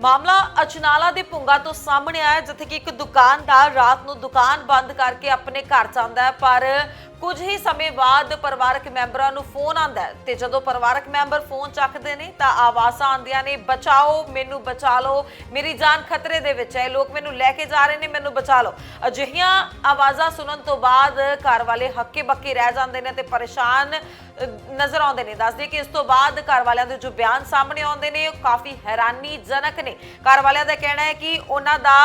ਮਾਮਲਾ ਅਚਨਾਲਾ ਦੇ ਪੁੰਗਾ ਤੋਂ ਸਾਹਮਣੇ ਆਇਆ ਜਿੱਥੇ ਕਿ ਇੱਕ ਦੁਕਾਨਦਾਰ ਰਾਤ ਨੂੰ ਦੁਕਾਨ ਬੰਦ ਕਰਕੇ ਆਪਣੇ ਘਰ ਜਾਂਦਾ ਹੈ, ਪਰ ਕੁਝ ਹੀ ਸਮੇਂ ਬਾਅਦ ਪਰਿਵਾਰਕ ਮੈਂਬਰਾਂ ਨੂੰ ਫੋਨ ਆਂਦਾ ਹੈ ਤੇ ਜਦੋਂ ਪਰਿਵਾਰਕ ਮੈਂਬਰ ਫੋਨ ਚੱਕਦੇ ਨੇ ਤਾਂ ਆਵਾਜ਼ਾਂ ਆਉਂਦੀਆਂ ਨੇ, ਬਚਾਓ, ਮੈਨੂੰ ਬਚਾ ਲਓ, ਮੇਰੀ ਜਾਨ ਖਤਰੇ ਦੇ ਵਿੱਚ ਹੈ, ਲੋਕ ਮੈਨੂੰ ਲੈ ਕੇ ਜਾ ਰਹੇ ਨੇ, ਮੈਨੂੰ ਬਚਾ ਲਓ। ਅਜਿਹੀਆਂ ਆਵਾਜ਼ਾਂ ਸੁਣਨ ਤੋਂ ਬਾਅਦ ਘਰ ਵਾਲੇ ਹੱਕੇ ਬੱਕੇ ਰਹਿ ਜਾਂਦੇ ਨੇ ਤੇ ਪਰੇਸ਼ਾਨ ਨਜ਼ਰ ਆਉਂਦੇ ਨੇ। ਦੱਸਦੇ ਕਿ ਇਸ ਤੋਂ ਬਾਅਦ ਘਰ ਵਾਲਿਆਂ ਦੇ ਜੋ ਬਿਆਨ ਸਾਹਮਣੇ ਆਉਂਦੇ ਨੇ, ਉਹ ਕਾਫੀ ਹੈਰਾਨੀਜਨਕ ਨੇ। ਘਰ ਵਾਲਿਆਂ ਦਾ ਕਹਿਣਾ ਹੈ ਕਿ ਉਹਨਾਂ ਦਾ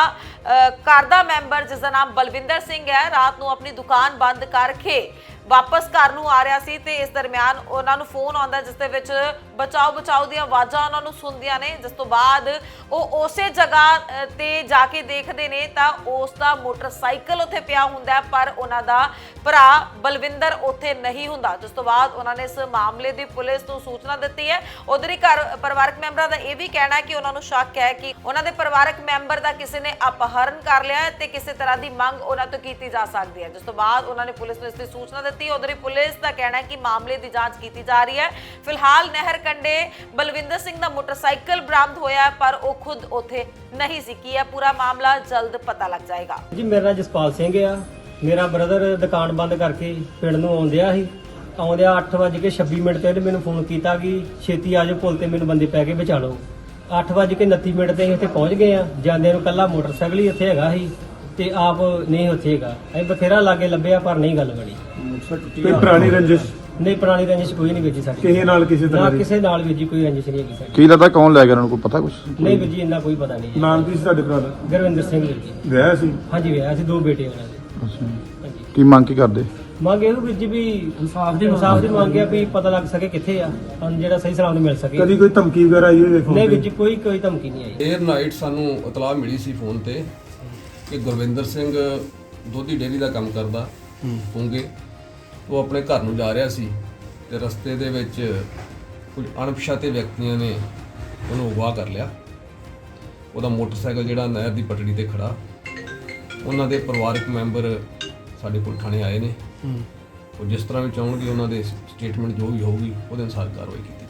ਘਰ ਦਾ ਮੈਂਬਰ ਜਿਸ ਦਾ ਨਾਮ ਬਲਵਿੰਦਰ ਸਿੰਘ ਹੈ, ਰਾਤ ਨੂੰ ਆਪਣੀ ਦੁਕਾਨ ਬੰਦ ਕਰਕੇ ਵਾਪਸ ਘਰ ਨੂੰ ਆ ਰਿਹਾ ਸੀ ਤੇ ਇਸ ਦਰਮਿਆਨ ਉਹਨਾਂ ਨੂੰ ਫੋਨ ਆਉਂਦਾ ਜਿਸ ਦੇ ਵਿੱਚ ਬਚਾਓ ਬਚਾਓ ਦੀਆਂ ਆਵਾਜ਼ਾਂ ਉਹਨਾਂ ਨੂੰ ਸੁਣਦੀਆਂ ਨੇ। ਜਿਸ ਤੋਂ ਬਾਅਦ ਉਹ ਉਸੇ ਜਗ੍ਹਾ ਤੇ ਜਾ ਕੇ ਦੇਖਦੇ ਨੇ ਤਾਂ ਉਸ ਦਾ ਮੋਟਰਸਾਈਕਲ ਉੱਥੇ ਪਿਆ ਹੁੰਦਾ ਪਰ ਉਹਨਾਂ ਦਾ ਭਰਾ ਬਲਵਿੰਦਰ ਉੱਥੇ ਨਹੀਂ ਹੁੰਦਾ। ਜਿਸ ਤੋਂ ਬਾਅਦ ਉਹਨਾਂ ਨੇ ਇਸ ਮਾਮਲੇ ਦੀ ਪੁਲਿਸ ਨੂੰ ਸੂਚਨਾ ਦਿੱਤੀ ਹੈ। ਉਧਰ ਹੀ ਘਰ ਪਰਿਵਾਰਕ ਮੈਂਬਰਾਂ ਦਾ ਇਹ ਵੀ ਕਹਿਣਾ ਹੈ ਕਿ ਉਹਨਾਂ ਨੂੰ ਸ਼ੱਕ ਹੈ ਕਿ ਉਹਨਾਂ ਦੇ ਪਰਿਵਾਰਕ ਮੈਂਬਰ ਦਾ ਕਿਸੇ ਨੇ ਅਪਹਰਨ ਕਰ ਲਿਆ ਹੈ ਤੇ ਕਿਸੇ ਤਰ੍ਹਾਂ ਦੀ ਮੰਗ ਉਹਨਾਂ ਤੋਂ ਕੀਤੀ ਜਾ ਸਕਦੀ ਹੈ। ਜਿਸ ਤੋਂ ਬਾਅਦ ਉਹਨਾਂ ਨੇ ਪੁਲਿਸ ਨੂੰ ਇਸ ਦੀ ਸੂਚਨਾ ਦਿੱਤੀ ਉਧਰ ਹੀ ਪੁਲਿਸ ਦਾ ਕਹਿਣਾ ਹੈ ਕਿ ਮਾਮਲੇ ਦੀ ਜਾਂਚ ਕੀਤੀ ਜਾ ਰਹੀ ਹੈ। ਫਿਲਹਾਲ ਨਹਿਰ ਕੰਡੇ ਬਲਵਿੰਦਰ ਸਿੰਘ ਦਾ ਮੋਟਰਸਾਈਕਲ ਬਰਾਮਦ ਹੋਇਆ ਪਰ ਉਹ ਖੁਦ ਉੱਥੇ ਨਹੀਂ ਸੀ। ਕੀ ਹੈ ਪੂਰਾ ਮਾਮਲਾ ਜਲਦ ਪਤਾ ਲੱਗ ਜਾਏਗਾ। ਜੀ, ਮੇਰਾ ਨਾਂ ਜਸਪਾਲ ਸਿੰਘ ਆ। ਮੇਰਾ ਬ੍ਰਦਰ ਦੁਕਾਨ ਬੰਦ ਕਰਕੇ ਪਿੰਡ ਨੂੰ ਆਉਂਦਿਆ ਸੀ ਆਉਂਦਿਆ 8:26 ਮਿੰਟ ਤੇ ਇਹਨੇ ਮੈਨੂੰ ਫੋਨ ਕੀਤਾ ਕਿ ਛੇਤੀ ਆ ਜਾਓ, ਪੁਲ ਤੇ ਮੈਨੂੰ ਬੰਦੇ ਪੈ ਕੇ ਬਚਾ ਲਓ। 8:29 ਮਿੰਟ ਤੇ ਅਸੀਂ ਇੱਥੇ ਪਹੁੰਚ ਗਏ ਆ। ਜਾਂਦੇ ਨੂੰ ਕੱਲਾ ਮੋਟਰਸਾਈਕਲ ਹੀ ਇੱਥੇ ਹੈਗਾ ਸੀ। ਤੇ ਆਪ ਨਹੀਂ ਉੱਥੇ ਹੈਗਾ। ਅਸੀਂ ਬਥੇਰਾ ਲਾਗੇ ਲੱਭਿਆ ਪਰ ਨਹੀਂ ਗੱਲ ਬਣੀ। ਕੋਈ ਪੁਰਾਣੀ ਰੰਜਿਸ਼? ਨਹੀਂ ਪੁਰਾਣੀ ਰੰਜਿਸ਼ ਕੋਈ ਨਹੀਂ ਵੀਰ ਸਾਡੀ। ਕਿਸੇ ਨਾਲ ਕਿਸੇ ਨਾ ਤਰ੍ਹਾਂ ਦੀ? ਕਿਸੇ ਨਾਲ ਵੀ ਜੀ ਕੋਈ ਰੰਜਿਸ਼ ਨਹੀਂ ਹੈਗੀ ਸਾਡੀ। ਕੀ ਲੱਗਦਾ ਕੌਣ ਲੈ ਗਿਆ ਉਹਨਾਂ ਨੂੰ? ਕੋਈ ਪਤਾ ਕੁਛ? ਨਹੀਂ ਵੀਰ ਜੀ ਇੰਨਾ ਕੋਈ ਪਤਾ ਨਹੀਂ ਜੀ। ਨਾਮ ਕੀ ਸੀ ਤੁਹਾਡੇ ਭਰਾ ਦਾ? ਗੁਰਵਿੰਦਰ ਸਿੰਘ ਵੀਰ ਜੀ। ਵਿਆਹ ਸੀ? ਹਾਂਜੀ ਵਿਆਹ ਸੀ ਦੋ ਬੇਟੇ ਉਹਨਾਂ ਦੇ। ਅੱਛਾ। ਹਾਂਜੀ। ਕੀ ਮੰਗ ਕੀ ਕਰਦੇ? ਮੰਗ ਇਹ ਵੀ ਜੀ ਵੀ ਇਨਸਾਫ ਦੀ ਇਨਸਾਫ ਦੀ ਮੰਗ ਹੈ ਵੀ ਪਤਾ ਲੱਗ ਸਕੇ ਕਿੱਥੇ ਆ। ਸਾਨੂੰ ਜਿਹੜਾ ਸਹੀ ਸਲਾਮਤ ਮਿਲ ਸਕੇ। ਕਦੀ ਕੋਈ ਧਮਕੀ ਵਗੈਰਾ ਆਈ ਹੋਵੇ ਫੋਨ ਨਹੀਂ ਤੇ? ਵੀਰ ਜੀ ਕੋਈ ਕੋਈ ਧਮਕੀ ਨਹੀਂ ਆਈ। ਏਅਰ ਨਾਈਟ ਸਾਨੂੰ ਇਤਲਾਹ ਮਿਲੀ ਸੀ ਫੋਨ ਤੇ ਕਿ ਗੁਰਵਿੰਦਰ ਸਿੰਘ ਦੁੱਧੀ ਡੇਅਰੀ ਦਾ ਕੰਮ ਕਰਦਾ ਪੁੰਗੇ। ਉਹ ਆਪਣੇ ਘਰ ਨੂੰ ਜਾ ਰਿਹਾ ਸੀ ਤੇ ਰਸਤੇ ਦੇ ਵਿੱਚ ਕੁਝ ਅਣਪਛਾਤੇ ਵਿਅਕਤੀਆਂ ਨੇ ਉਹਨੂੰ ਅਗਵਾ ਕਰ ਲਿਆ। ਉਹਦਾ ਮੋਟਰਸਾਈਕਲ ਜਿਹੜਾ ਨਹਿਰ ਦੀ ਪਟੜੀ ਤੇ ਖੜਾ। ਉਹਨਾਂ ਦੇ ਪਰਿਵਾਰਕ ਮੈਂਬਰ ਸਾਡੇ ਕੋਲ ਥਾਣੇ ਆਏ ਨੇ। ਉਹ ਜਿਸ ਤਰ੍ਹਾਂ ਵੀ ਚਾਹਣਗੇ ਉਹਨਾਂ ਦੇ ਸਟੇਟਮੈਂਟ ਜੋ ਵੀ ਹੋਊਗੀ ਉਹਦੇ ਅਨੁਸਾਰ ਕਾਰਵਾਈ ਕੀਤੀ